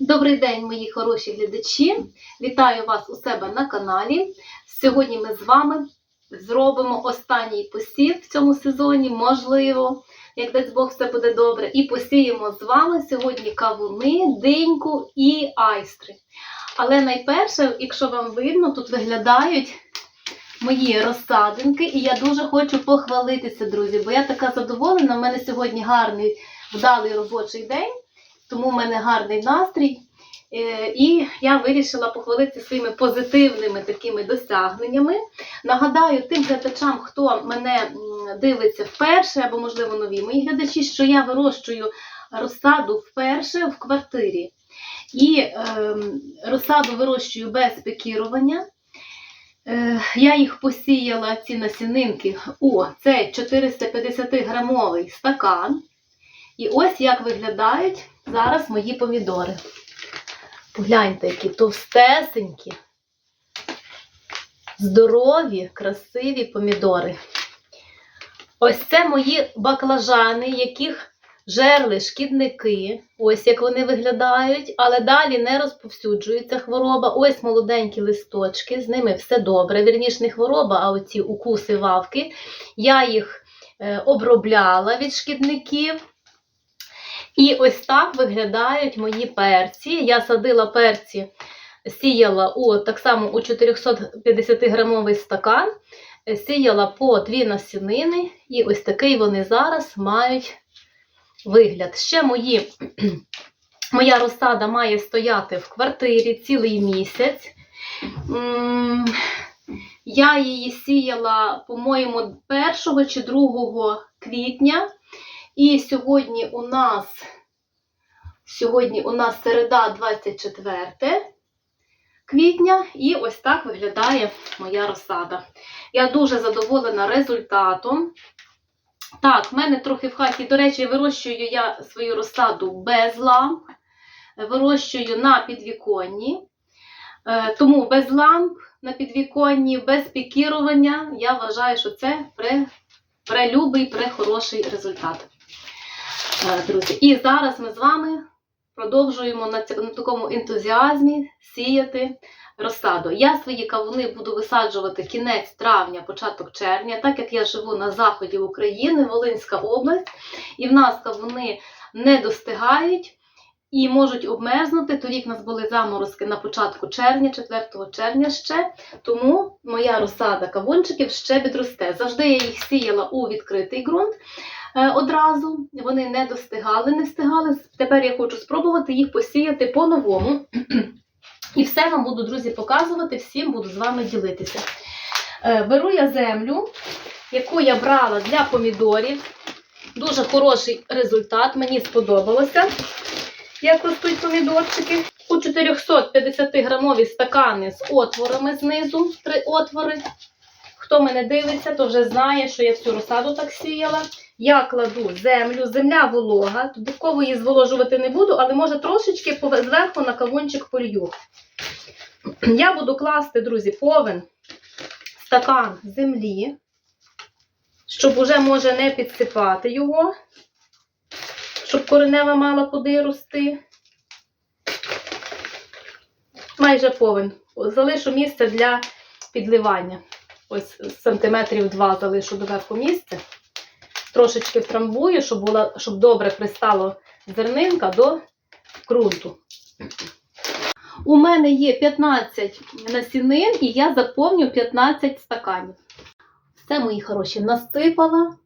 Добрий день, мої хороші глядачі! Вітаю вас у себе на каналі. Сьогодні ми з вами зробимо останній посів в цьому сезоні, можливо, як дасть Бог все буде добре. І посіємо з вами сьогодні кавуни, диньку і айстри. Але найперше, якщо вам видно, тут виглядають мої розсадинки, і я дуже хочу похвалитися, друзі, бо я така задоволена. У мене сьогодні гарний вдалий робочий день. Тому в мене гарний настрій. Е, І я вирішила похвалитися своїми позитивними такими досягненнями. Нагадаю тим глядачам, хто мене дивиться вперше, або, можливо, нові мої глядачі, що я вирощую розсаду вперше в квартирі. І е, розсаду вирощую без пекірування. Е, Я їх посіяла, ці насінинки, у цей 450 грамовий стакан. І ось як виглядають зараз мої помідори. Погляньте, які товстесенькі, здорові, красиві помідори. Ось це мої баклажани, яких жерли шкідники. Ось як вони виглядають, але далі не розповсюджується хвороба. Ось молоденькі листочки, з ними все добре. Вірніше, не хвороба, а оці укуси вавки. Я їх е, обробляла від шкідників. І ось так виглядають мої перці. Я садила перці, сіяла у так само у 450 грамовий стакан, е, сіяла по дві насінини, і ось такий вони зараз мають вигляд. Ще мої, моя розсада має стояти в квартирі цілий місяць. Я її сіяла, по-моєму, 1 чи 2 квітня. І сьогодні у нас сьогодні у нас середа 24 квітня, і ось так виглядає моя розсада. Я дуже задоволена результатом. Так, в мене трохи в хаті, до речі, вирощую я свою розсаду без ламп, вирощую на підвіконні. Е, Тому без ламп на підвіконні, без пікірування, я вважаю, що це пре, прелюбий, прехороший результат. Е, Друзі, і зараз ми з вами продовжуємо на, такому ентузіазмі сіяти розсаду. Я свої кавуни буду висаджувати кінець травня, початок червня, так як я живу на заході України, Волинська область, і в нас кавуни не достигають. І можуть обмерзнути. Торік у нас були заморозки на початку червня, 4 червня ще. Тому моя розсада кавунчиків ще підросте. Завжди я їх сіяла у відкритий ґрунт одразу. Вони не достигали, не встигали. Тепер я хочу спробувати їх посіяти по-новому. І все вам буду, друзі, показувати, всім буду з вами ділитися. Е, Беру я землю, яку я брала для помідорів. Дуже хороший результат, мені сподобалося, як ростуть помідорчики. У 450 грамові стакани з отворами знизу, три отвори. Хто мене дивиться, то вже знає, що я всю розсаду так сіяла. Я кладу землю, земля волога. Додатково її зволожувати не буду, але може трошечки зверху на кавунчик полью. Я буду класти, друзі, повен стакан землі, щоб уже може не підсипати його, щоб коренева мала куди рости. Майже повен. Залишу місце для підливання. Ось сантиметрів два залишу доверху місце. Трошечки втрамбую, щоб, була, щоб добре пристало зернинка до ґрунту. У мене є 15 насінин, і я заповню 15 стаканів. Все, мої хороші, насипала.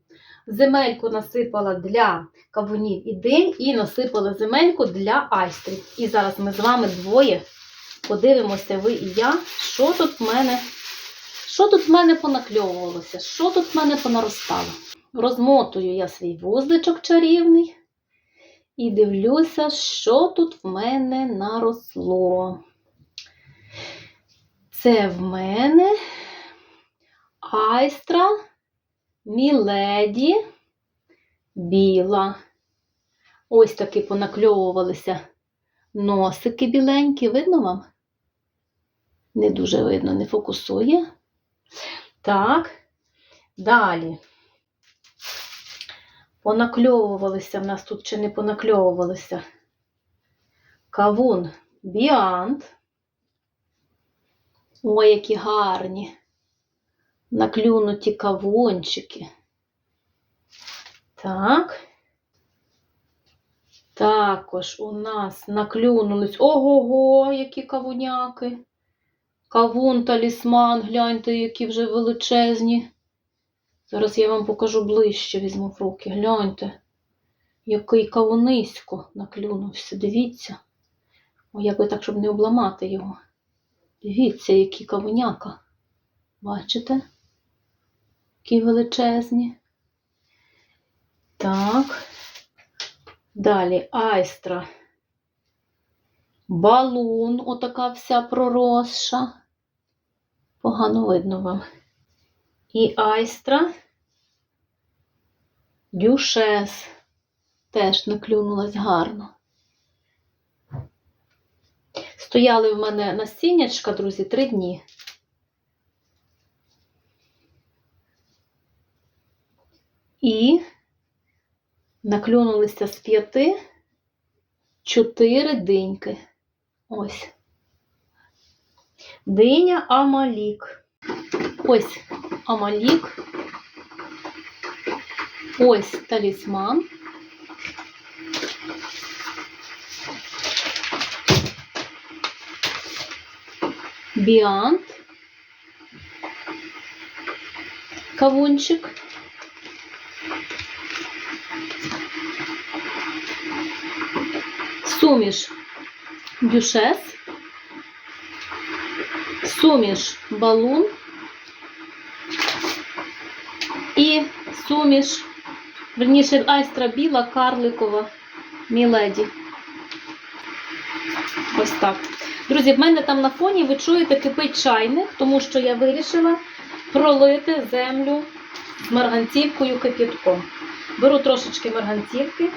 Земельку насипала для кавунів і динь, і насипала земельку для айстрів. І зараз ми з вами двоє подивимося, ви і я, що тут в мене, що тут в мене понакльовувалося, що тут в мене понаростало. Розмотую я свій вузличок чарівний і дивлюся, що тут в мене наросло. Це в мене айстра міледі біла. Ось таки понакльовувалися носики біленькі. Видно вам? Не дуже видно, не фокусує. Так, далі. Понакльовувалися в нас тут чи не понакльовувалися. Кавун Біант. Ой, які гарні. Наклюнуті кавунчики. Так. Також у нас наклюнулись. Ого-го, які кавуняки. Кавун талісман, гляньте, які вже величезні. Зараз я вам покажу ближче, візьму в руки. Гляньте, який кавунисько наклюнувся. Дивіться. О, як би так, щоб не обламати його. Дивіться, які кавуняка. Бачите? Які величезні. Так. Далі айстра. Балун, отака вся проросша. Погано видно вам. І айстра. Дюшес. Теж наклюнулась гарно. Стояли в мене насіннячка, друзі, три дні. І наклюнулися з п'яти чотири диньки. Ось. Диня Амалік. Ось Амалік. Ось талісман. Біант. Кавунчик. Суміш дюшес. Суміш балун. І суміш, верніше, айстра біла, карликова, міледі. Ось так. Друзі, в мене там на фоні ви чуєте кипить чайник, тому що я вирішила пролити землю марганцівкою кип'ятком. Беру трошечки марганцівки,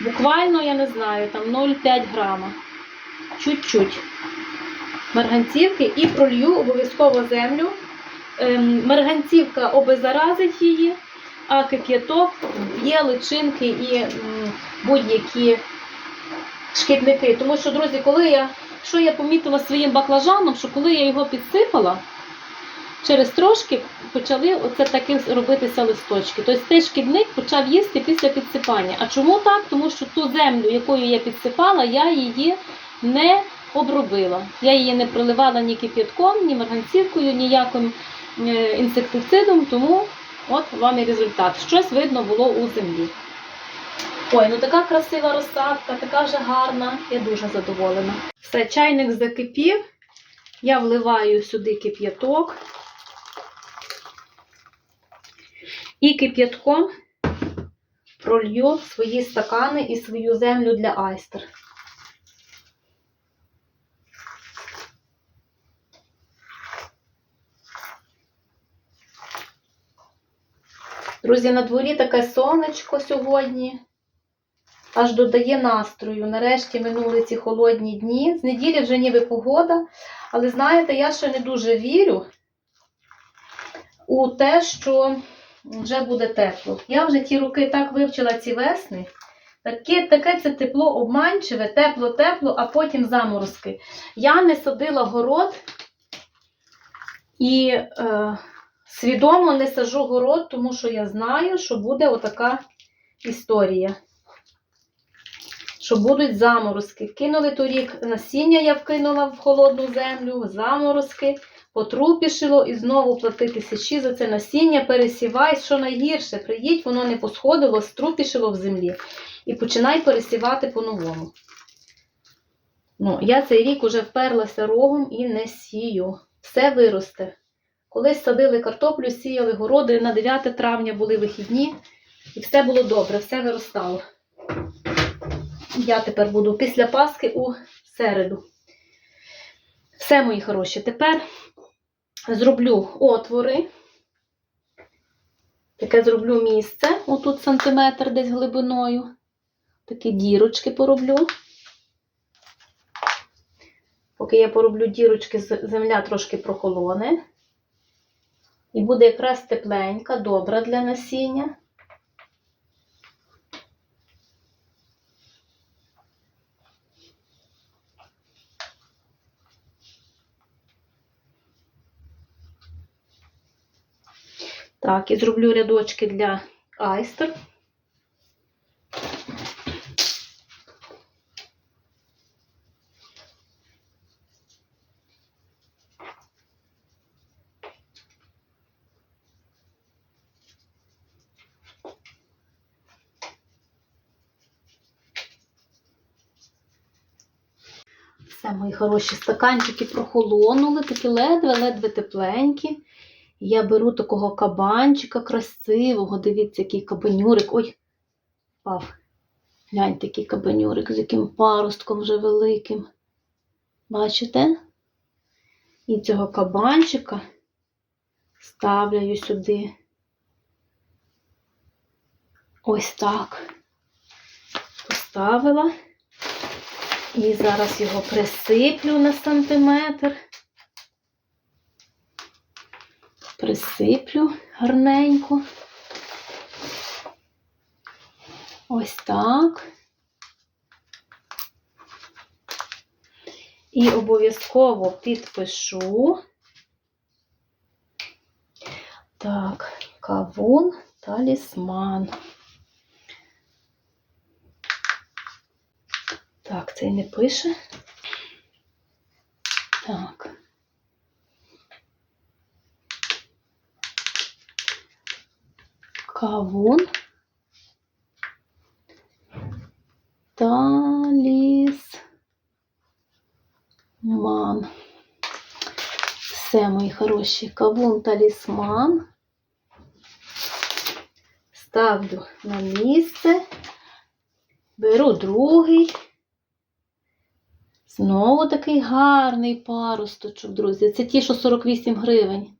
буквально, я не знаю, там 0,5 грама. Чуть-чуть марганцівки і пролью обов'язково землю. Ем, Марганцівка обеззаразить її, а кип'яток б'є личинки і будь-які шкідники. Тому що, друзі, коли я, що я помітила своїм баклажаном, що коли я його підсипала, через трошки почали оце таки робитися листочки. Тобто цей шкідник почав їсти після підсипання. А чому так? Тому що ту землю, якою я підсипала, я її не обробила. Я її не проливала ні кип'ятком, ні марганцівкою, ніяким е, інсектицидом, тому от вам і результат. Щось видно було у землі. Ой, ну така красива розсадка, така вже гарна, я дуже задоволена. Все, чайник закипів, я вливаю сюди кип'яток. І кип'ятком пролью свої стакани і свою землю для айстер. Друзі, на дворі таке сонечко сьогодні. Аж додає настрою. Нарешті минули ці холодні дні. З неділі вже ніби погода. Але знаєте, я ще не дуже вірю у те, що вже буде тепло. Я вже ті роки так вивчила ці весни. Таке, таке це тепло обманчиве, тепло-тепло, а потім заморозки. Я не садила город і е, свідомо не саджу город, тому що я знаю, що буде отака історія. Що будуть заморозки. Кинули торік насіння, я вкинула в холодну землю, заморозки, потрупішило і знову плати тисячі за це насіння, пересівай, що найгірше, приїдь, воно не посходило, струпішило в землі. І починай пересівати по-новому. Ну, я цей рік уже вперлася рогом і не сію. Все виросте. Колись садили картоплю, сіяли городи, на 9 травня були вихідні, і все було добре, все виростало. Я тепер буду після Пасхи у середу. Все, мої хороші. Тепер зроблю отвори. Таке зроблю місце, отут сантиметр десь глибиною. Такі дірочки пороблю. Поки я пороблю дірочки, земля трошки прохолоне і буде якраз тепленька, добра для насіння. Так, і зроблю рядочки для айстер. Все, мої хороші стаканчики прохолонули, такі ледве-ледве тепленькі. Я беру такого кабанчика красивого. Дивіться, який кабанюрик. Ой, впав. Гляньте, який кабанюрик з яким паростком вже великим. Бачите? І цього кабанчика ставляю сюди. Ось так. Поставила. І зараз його присиплю на сантиметр. Присиплю гарненько. Ось так. І обов'язково підпишу. Так, кавун талісман. Так, цей не пише. Так. Кавун. Талісман. Все, мої хороші. Кавун талісман. Ставлю на місце. Беру другий. Знову такий гарний паросточок, друзі. Це ті, що 48 гривень.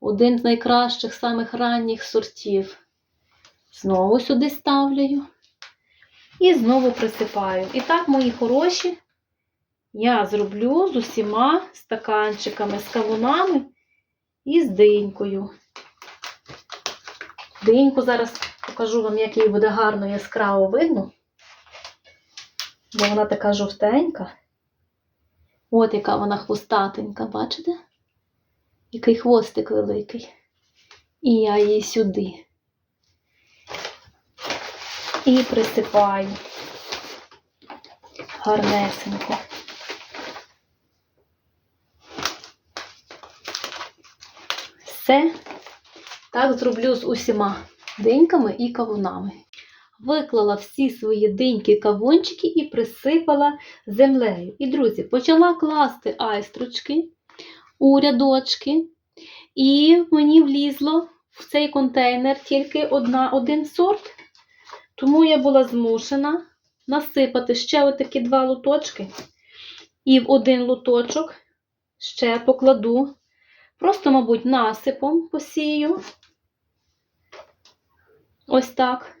Один з найкращих, самих ранніх сортів. Знову сюди ставлю. І знову присипаю. І так, мої хороші, я зроблю з усіма стаканчиками, з кавунами і з динькою. Диньку зараз покажу вам, як її буде гарно яскраво видно. Бо вона така жовтенька. От яка вона хвостатенька, бачите? Який хвостик великий. І я її сюди. І присипаю гарнесенько. Все. Так зроблю з усіма диньками і кавунами. Виклала всі свої диньки кавунчики і присипала землею. І, друзі, почала класти айстрочки у рядочки, і мені влізло в цей контейнер тільки одна, один сорт. Тому я була змушена насипати ще отакі два лоточки. І в один лоточок ще покладу. Просто, мабуть, насипом посію. Ось так.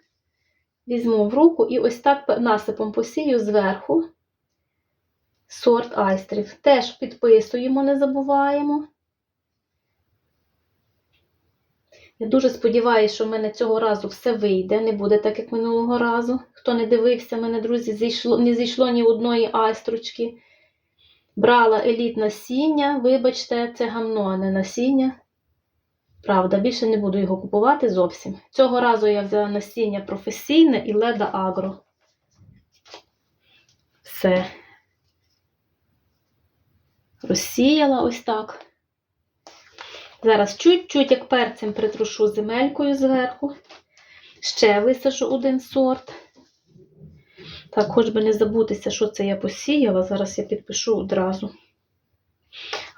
Візьму в руку і ось так насипом посію зверху сорт айстрів. Теж підписуємо, не забуваємо. Я дуже сподіваюся, що в мене цього разу все вийде, не буде так, як минулого разу. Хто не дивився, мене, друзі, зійшло, не зійшло ні одної айстрочки. Брала еліт насіння, вибачте, це гамно, а не насіння. Правда, більше не буду його купувати зовсім. Цього разу я взяла насіння професійне і леда агро. Все. Розсіяла ось так. Зараз чуть-чуть, як перцем, притрушу земелькою зверху. Ще висажу один сорт. Так, хоч би не забутися, що це я посіяла. Зараз я підпишу одразу.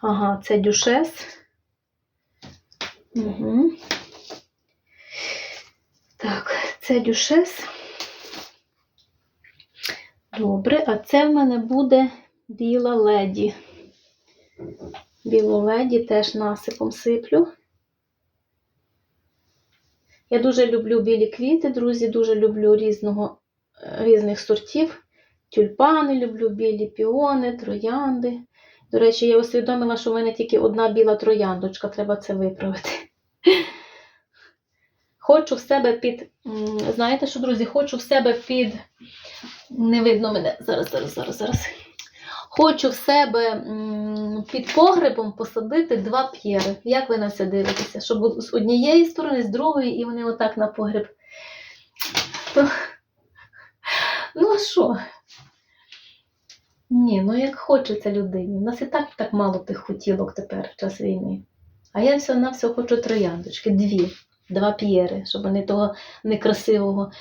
Ага, це дюшес. Угу. Так, це дюшес. Добре, а це в мене буде біла леді. Білу леді теж насипом сиплю. Я дуже люблю білі квіти, друзі, дуже люблю різного, різних сортів. Тюльпани люблю, білі піони, троянди. До речі, я усвідомила, що в мене тільки одна біла трояндочка, треба це виправити. Хочу в себе під. Знаєте що, друзі, хочу в себе під. Не видно мене. Зараз, зараз, зараз, зараз. Хочу в себе під погребом посадити два п'єри. Як ви на це дивитеся? Щоб з однієї сторони, з другої, і вони отак на погреб. То... Ну а що? Ні, ну як хочеться людині. У нас і так так мало тих хотілок тепер в час війни. А я все на все хочу трояндочки, дві, два п'єри, щоб вони того некрасивого,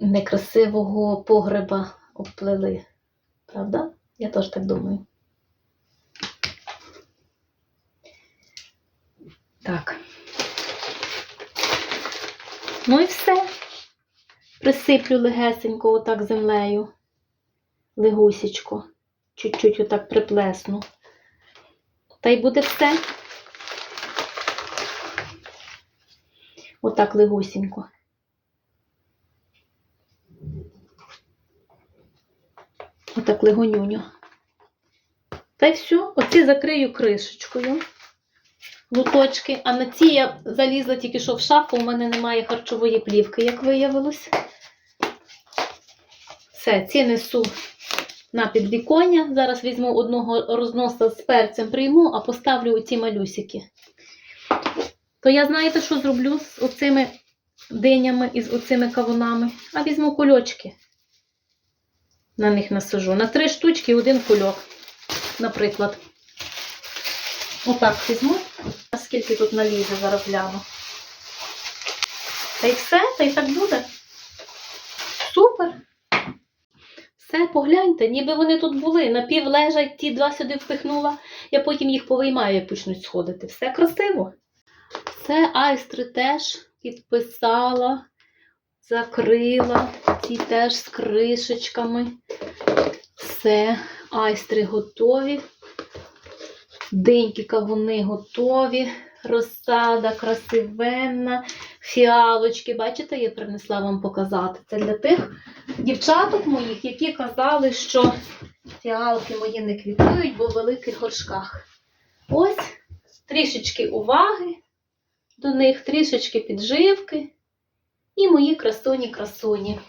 некрасивого погреба обплели. Правда? Я теж так думаю. Так. Ну і все. Присиплю легесенько отак землею. Легусічко. Чуть-чуть отак приплесну. Та й буде все. Отак легусінько. Отак легонюню. Та й все. Оці закрию кришечкою. Луточки. А на ці я залізла тільки що в шафу, у мене немає харчової плівки, як виявилось. Все, ці несу на підвіконня. Зараз візьму одного розноса з перцем прийму, а поставлю оці малюсики. То я знаєте, що зроблю з оцими динями і з оцими кавунами? А візьму кульочки. На них насажу. На три штучки один кульок, наприклад. Отак візьму. А скільки тут налізе, зараз гляну. Та й все, та й так буде. Супер. Все, погляньте, ніби вони тут були. Напів лежать, ті два сюди впихнула. Я потім їх повиймаю, як почнуть сходити. Все красиво. Все, айстри теж підписала, закрила. Ці теж з кришечками. Все, айстри готові. Деньки кавуни готові. Розсада красивенна, фіалочки. Бачите, я принесла вам показати. Це для тих дівчаток моїх, які казали, що фіалки мої не квітують, бо в великих горшках. Ось трішечки уваги до них, трішечки підживки. І мої красуні-красуні.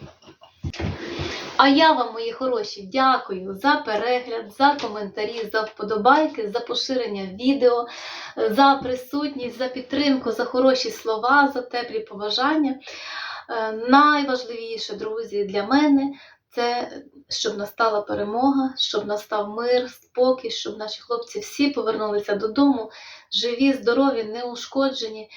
А я вам, мої хороші, дякую за перегляд, за коментарі, за вподобайки, за поширення відео, за присутність, за підтримку, за хороші слова, за теплі побажання. Е, Найважливіше, друзі, для мене це щоб настала перемога, щоб настав мир, спокій, щоб наші хлопці всі повернулися додому, живі, здорові, неушкоджені.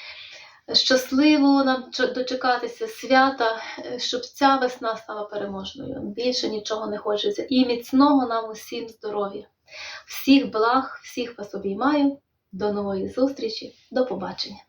Щасливо нам дочекатися свята, е, щоб ця весна стала переможною. Більше нічого не хочеться. І міцного нам усім здоров'я. Всіх благ, всіх вас обіймаю. До нової зустрічі, до побачення.